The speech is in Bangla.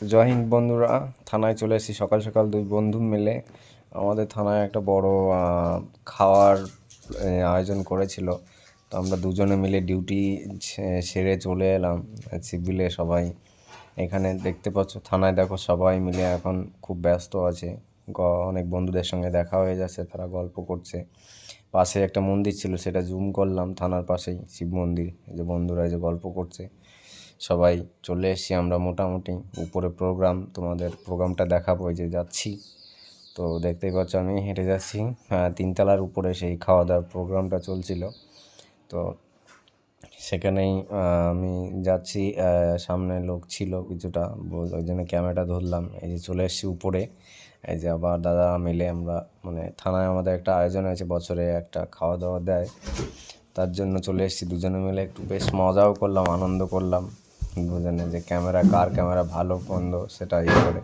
তো জয় বন্ধুরা, থানায় চলে এসেছি সকাল সকাল দুই বন্ধু মিলে। আমাদের থানায় একটা বড় খাওয়ার আয়োজন করেছিল। তো আমরা দুজনে মিলে ডিউটি সেরে চলে এলাম, সিভিলে সবাই। এখানে দেখতে পাচ্ছ, থানায় দেখো সবাই মিলে এখন খুব ব্যস্ত আছে। অনেক বন্ধুদের সঙ্গে দেখা হয়ে যাচ্ছে, তারা গল্প করছে। পাশে একটা মন্দির ছিল, সেটা জুম করলাম থানার পাশেই, শিব মন্দির। যে বন্ধুরা এই যে গল্প করছে। সবাই চলে এসেছি আমরা মোটামুটি। উপরে প্রোগ্রাম তোমাদের প্রোগ্রামটা দেখাবো যে যাচ্ছি। তো দেখতেই পাচ্ছ আমি হেঁটে যাচ্ছি। হ্যাঁ তিনতলার উপরে সেই খাওয়া দাওয়ার প্রোগ্রামটা চলছিল। তো সেখানেই আমি যাচ্ছি সামনে লোক ছিল কিছুটা ওই জন্য ক্যামেরাটা ধরলাম। এই যে চলে এসেছি উপরে। এই যে আবার দাদা মিলে আমরা মানে থানায় আমাদের একটা আয়োজন হয়েছে, বছরে একটা খাওয়া দাওয়া দেয়। তার জন্য চলে এসেছি। দুজনে মিলে একটু বেশ মজাও করলাম, আনন্দ করলাম। দুজনে যে ক্যামেরা কার ক্যামেরা ভালো মন্দ সেটা ইয়ে করে।